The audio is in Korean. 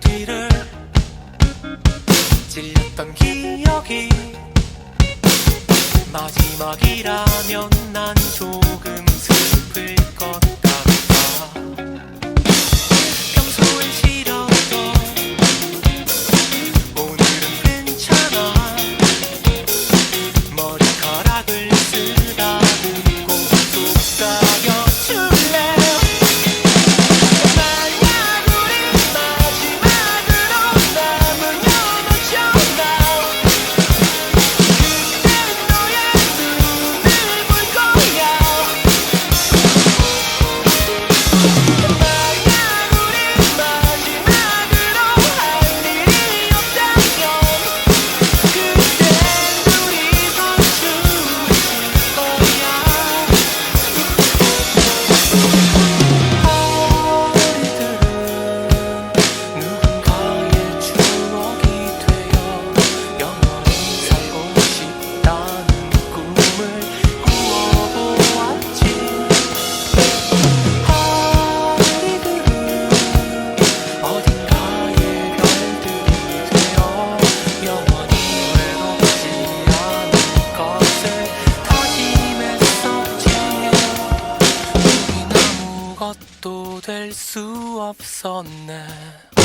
뒤를 찔렸던 기억이 마지막이라면 난 좋아. 될 수 없었네.